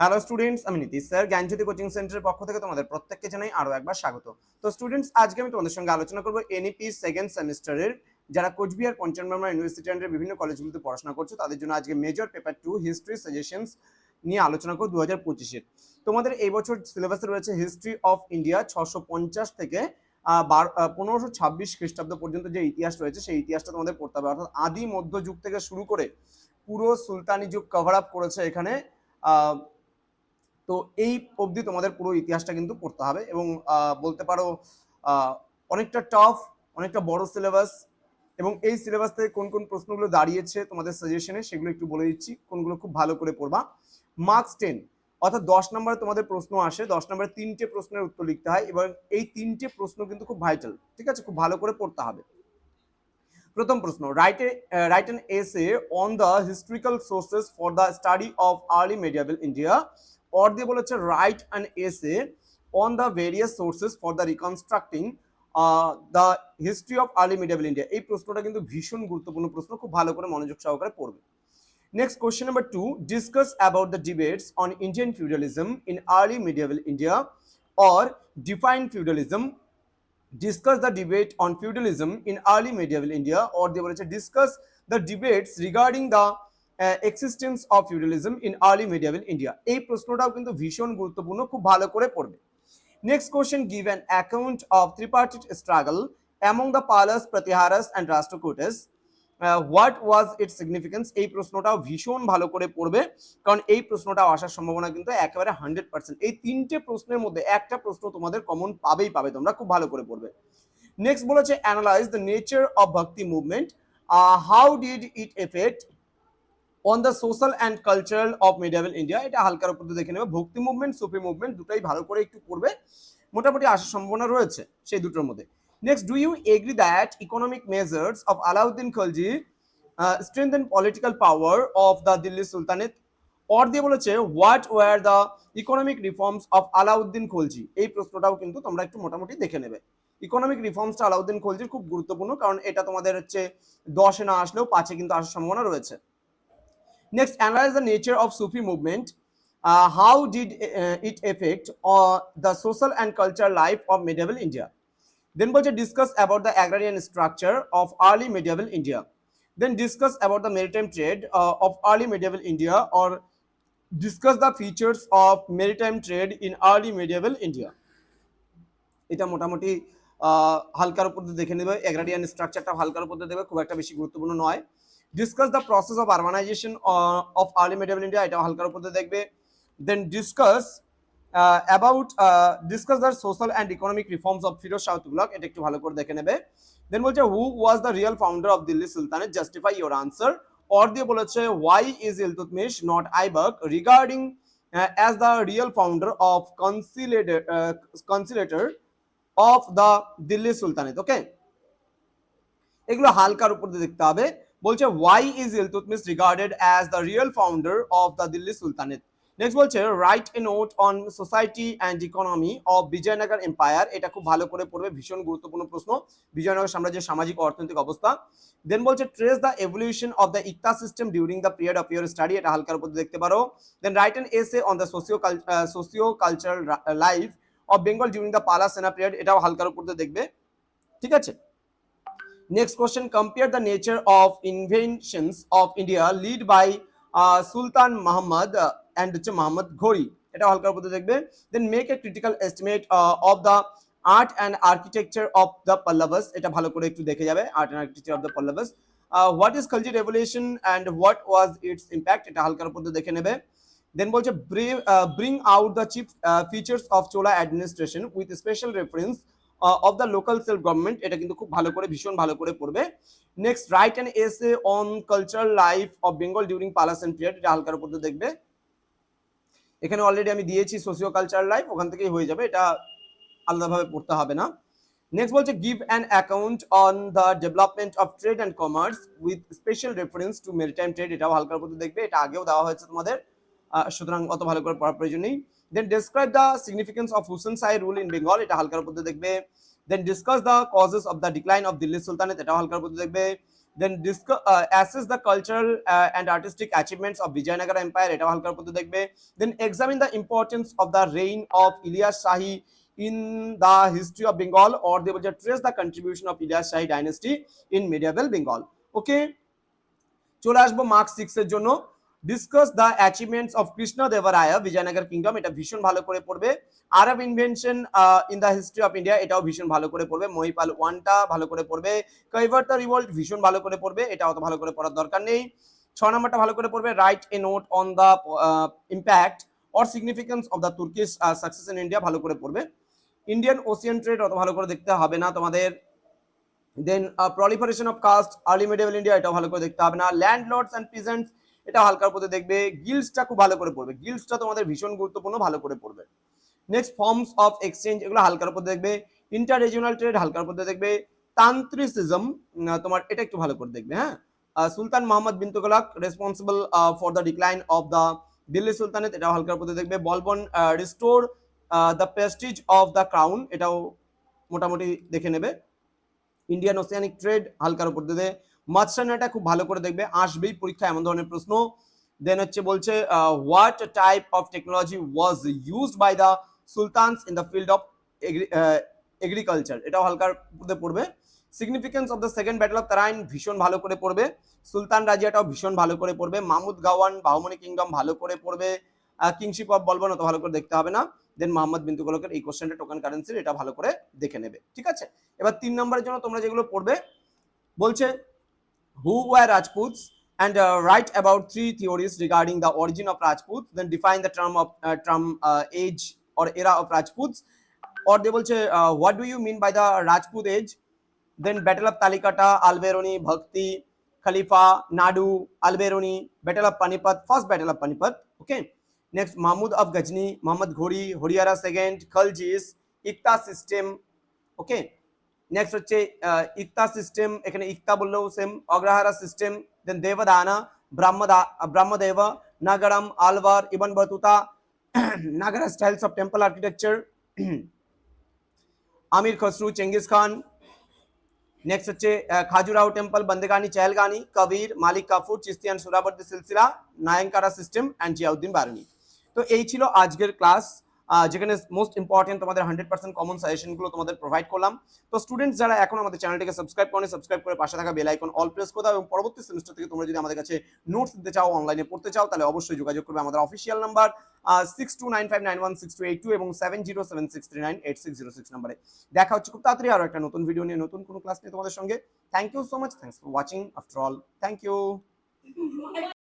Hello students আমি Nitish sir জ্ঞানজ্যোতি coaching সেন্টারের পক্ষ থেকে তোমাদের প্রত্যেককে জানাই আরও একবার স্বাগত। তো স্টুডেন্টস আজকে আমি তোমাদের সঙ্গে আলোচনা করব এনইপি সেকেন্ড সেমিস্টারের যারা কোচবিহার পঞ্চানন ইউনিভার্সিটি আন্ডার বিভিন্ন কলেজগুলোতে পড়াশোনা করছ, তাদের জন্য আজকে major paper two history suggestions নিয়ে আলোচনা করব দু হাজার পঁচিশের। তোমাদের এই বছর সিলেবাসে রয়েছে হিস্ট্রি অফ ইন্ডিয়া ছশো পঞ্চাশ থেকে পনেরোশো ছাব্বিশ খ্রিস্টাব্দ পর্যন্ত যে ইতিহাস রয়েছে, সেই ইতিহাসটা তোমাদের পড়তে হবে। অর্থাৎ আদি মধ্যযুগ থেকে শুরু করে পুরো সুলতানি যুগ কভার আপ করেছে এখানে তো এই অবধি তোমাদের পুরো ইতিহাসটা কিন্তু পড়তে হবে এবং বলতে পারো অনেকটা টাফ অনেকটা বড় সিলেবাস এবং এই সিলেবাস থেকে কোন কোন প্রশ্নগুলো দাঁড়িয়েছে তোমাদের সাজেশনে সেগুলো একটু বলে দিচ্ছি, কোনগুলো খুব ভালো করে পড়বা। মার্কস টেন অর্থাৎ দশ নম্বরে তোমাদের প্রশ্ন আসে, দশ নম্বরে তিনটে প্রশ্নের উত্তর লিখতে হয় এবং এই তিনটে প্রশ্ন কিন্তু খুব ভাইটাল ঠিক আছে? খুব ভালো করে পড়তে হবে। প্রথম প্রশ্ন write write an essay on the historical sources for the study of early medieval India or দিয়ে বলেছে write an essay on the various sources for the reconstructing the history of early medieval India এই প্রশ্নটা কিন্তু ভীষণ গুরুত্বপূর্ণ প্রশ্ন, খুব ভালো করে মনোযোগ সহকারে পড়বে। Next question number two discuss about the debates on Indian feudalism in early medieval India or define feudalism discuss the debate on feudalism in early medieval India or were to discuss the debates regarding the uh, existence of feudalism in early medieval India এই প্রশ্নটাও কিন্তু ভীষণ গুরুত্বপূর্ণ খুব ভালো করে পড়বে next question give an account of tripartite struggle among the Palas Pratiharas and what was it significance এই প্রশ্নটাও ভীষণ ভালো করে পড়বে, কারণ এই প্রশ্নটাও আসার সম্ভাবনা কিন্তু একেবারে হান্ড্রেড পার্সেন্ট এই তিনটে প্রশ্নের মধ্যে একটা প্রশ্ন তোমাদের কমন পাবেই পাবে, তোমরা খুব ভালো করে পড়বে। নেক্সট বলেছে analyse the nature of bhakti movement how did it effect on the social and cultural of medieval India এটা হালকার উপর দেখে নেবে। ভক্তি মুভমেন্ট সুফি মুভমেন্ট দুটাই ভালো করে একটু পড়বে। মোটামুটি আসার সম্ভাবনা রয়েছে সেই দুটোর মধ্যে। Next do you agree that economic measures of Alauddin Khalji strengthen political power of the Delhi Sultanate or দিয়ে বলেছে what were the economic reforms of Alauddin Khalji এই প্রশ্নটাও কিন্তু তোমরা একটু মোটামুটি দেখে নেবে। ইকোনমিক রিফর্মসটা আলাউদ্দিন খলজির খুব গুরুত্বপূর্ণ, কারণ এটা তোমাদের হচ্ছে দশে না আসলেও পাঁচে কিন্তু আসার সম্ভাবনা রয়েছে। Next analyse the nature of Sufi movement how did it effect the social and culture life of medieval India then বলছে about the agrarian structure of early medieval India. Then discuss about the maritime trade uh, of early medieval India or discuss the features of maritime trade in early medieval India. এটা মোটামুটি হালকার উপর দিয়ে দেখে নেবে এগ্রারিয়ান স্ট্রাকচারটা হালকার উপর দিয়ে দেবে খুব একটা বেশি গুরুত্বপূর্ণ নয় discuss the process of urbanisation of early medieval India এটা হালকার উপর দিয়ে দেখবে then discuss about discuss the social and economic reforms of Firoz Shah Tughlaq এটা একটু ভালো করে দেখে নেবে। দেন বলছে who was the real founder of Delhi সুলতানের? জাস্টিফাই ইউর আনসার অর দিয়ে বলেছে why is Iltutmish not Aibak regarding as the real founder of consolidator consolidator of the Delhi Sultanate okay এগুলো হালকার উপর দিয়ে দেখতে হবে। বলছে why is Iltutmish regarded as the real founder of the Delhi Sultanate next বলছে write a note on society and economy of Vijayanagar empire এটা খুব ভালো করে পড়বে, ভীষণ গুরুত্বপূর্ণ প্রশ্ন। বিজয়নগর সাম্রাজ্যের সামাজিক অর্থনৈতিক অবস্থা। দেন বলছে trace the evolution of the iqta system during the period of your study এটা হালকার উপর দেখতে পারো। Then write an essay on the socio socio cultural life of Bengal during the Pala Sena period এটাও হালকার উপর দেখবে। ঠিক আছে? Next question compare the nature of inventions of India led by Sultan Mahmud. And হচ্ছে মাহমদ ঘড়ি। এটা হালকার উপর দেখবে। Then make a critical estimate of the art and architecture of the Pallavas এটা ভালো করে একটু দেখে যাবে art and architecture of the Pallavas what is Khalji revolution and what was its impact এটা হালকার উপর দেখে নেবে। দেন বলছে bring out the chief features of Chola administration with special reference of the local self government এটা কিন্তু খুব ভালো করে, ভীষণ ভালো করে পড়বে। Next write and essay on cultural life of Bengal during Pala Sena period এটা হালকার উপর দেখবে। এখানে অলরেডি আমি দিয়েছি সোশিও কালচারাল লাইফ ওখান থেকেই হয়ে যাবে, এটা আলাদাভাবে পড়তে হবে না। নেক্সট বলছে give an account on the development of trade and commerce with special reference to maritime trade এটাও হালকার দিয়ে দেখবে, এটা আগেও দেওয়া হয়েছে তোমাদের সুতরাং অত ভালো করে পড়ার প্রয়োজন নেই। Then describe the significance of Hussain Shahi rule in Bengal এটা হালকার দিয়ে দেখবে। Then discuss the causes of the decline of Delhi Sultanate এটাও হালকার উপর দিয়ে দেখবে then discuss assess the cultural and artistic achievements of Vijayanagar empire এটাও হালকার মধ্যে দেখবে then examine the importance of the reign of Ilyas Shahi in the history of Bengal or they বলছে trace the contribution of Ilyas Shahi dynasty in medieval Bengal okay চলে আসব mark six এর জন্য। Discuss the achievements of Krishna Devaraya Vijayanagar kingdom এটা ভীষণ ভালো করে পড়বে। Arab invention in the history of India এটাও ভীষণ ভালো করে পড়বে। মহিপাল ওয়ানটা ভালো করে পড়বে। কৈভার দ্য রিভল্ট ভীষণ ভালো করে পড়বে। এটা অত ভালো করে পড়ার দরকার নেই। ছ নম্বরটা ভালো করে পড়বে। Write a note on the impact or significance of the Turkish success in India ভালো করে পড়বে। ইন্ডিয়ান ওসিয়ান ট্রেড অত ভালো করে দেখতে হবে না তোমাদের। Then proliferation of caste early medieval India এটাও ভালো করে দেখতে হবে না। ল্যান্ড লর্ডস অ্যান্ড পিজেন্টস এটা হালকার পথে দেখবে গিলসটা খুব ভালো করে পড়বে। গিলসটা তোমাদের ভীষণ গুরুত্বপূর্ণ, ভালো করে পড়বে। নেক্সট ফর্মস অফ এক্সচেঞ্জ এগুলো হালকার উপর দেখবে। ইন্টার রিজিওনাল ট্রেড হালকার উপর দেখবে। তান্ত্রিসিজম তোমার এটা একটু ভালো করে দেখবে হ্যাঁ? Sultan Mohammad bin responsible for the decline of the Delhi Sultanate, এটাও হালকার উপর দেখবে। Balban restore the prestige of the crown এটাও মোটামুটি দেখে নেবে। ইন্ডিয়ান ওসিয়ানিক ট্রেড হালকার উপর দেবে। মাছরানাটা খুব ভালো করে দেখবে, আসবেই পরীক্ষা এমন ধরনের প্রশ্ন। দেন হচ্ছে বলছে what type of technology was used by the sultans in the field of agriculture এটাও হালকার মধ্যে পড়বে। Significance of the second battle of Tarain ভীষণ ভালো করে পড়বে। সুলতান রাজিয়াটাও ভীষণ ভালো করে পড়বে। মামুদ গাওয়ান, বাহমনি কিংডম ভালো করে পড়বে। কিংশিপ অফ বলবন অত ভালো করে দেখতে হবে না। দেন মোহাম্মদ বিন তুগলকের এই কোশ্চেনটা টোকেন কারেন্সির এটা ভালো করে দেখে নেবে। ঠিক আছে? এবার তিন নম্বরের জন্য তোমরা যেগুলো পড়বে, বলছে who were Rajputs and uh, write about three theories regarding the origin of Rajputs, then define the term of uh, term uh, age or era of Rajputs. Or they will say, uh, what do you mean by the Rajput age? Then Battle of Talikata, Alberoni, Bhakti, Khalifa, Nadu, Alberoni, Battle of Panipat, First Battle of Panipat. Okay. Next, Mahmud of Ghazni, Muhammad Ghori, Horiara second, Khaljis, Ikta system. Okay. Next হচ্ছে iqta system এখানে ইক্তা বললেও same Agrahara system then Devadana Brahmada Brahmadeya Nagaram Alvar Ibn Battuta Nagara styles of temple architecture Amir Khusrau Genghis Khan. Next হচ্ছে uh, Khajuraho temple Bandagani চেহলগানি Kabir Malik Kafur চিস্তিয়ান Suhrawardi Silsila Nayankara system and Ziauddin Barani. তো এই ছিল আজকের class যেখানে most important তোমাদের hundred percent common সাজেশনগুলো তোমাদের provide করলাম। তো স্টুডেন্টস যারা এখন আমাদের চ্যানেলটিকে সাবস্ক্রাইব করেন সাবস্ক্রাইব করে পাশে থাকা বেল আইকন অল প্রেস করে দাও এবং পরবর্তী সেমিস্টার থেকে তোমরা যদি আমাদের কাছে নোটস দিতে চাও অনলাইনে পড়তে চাও, তাহলে অবশ্যই যোগাযোগ করবে আমাদের official number six two nine five nine one six two eight two এবং seven zero seven six three nine eight six zero six নাম্বারে দেখা হচ্ছে খুব তাড়াতাড়ি আরও একটা নতুন ভিডিও নিয়ে, নতুন কোনো ক্লাস নিয়ে তোমাদের সঙ্গে। Thank you so much thanks for watching after all thank you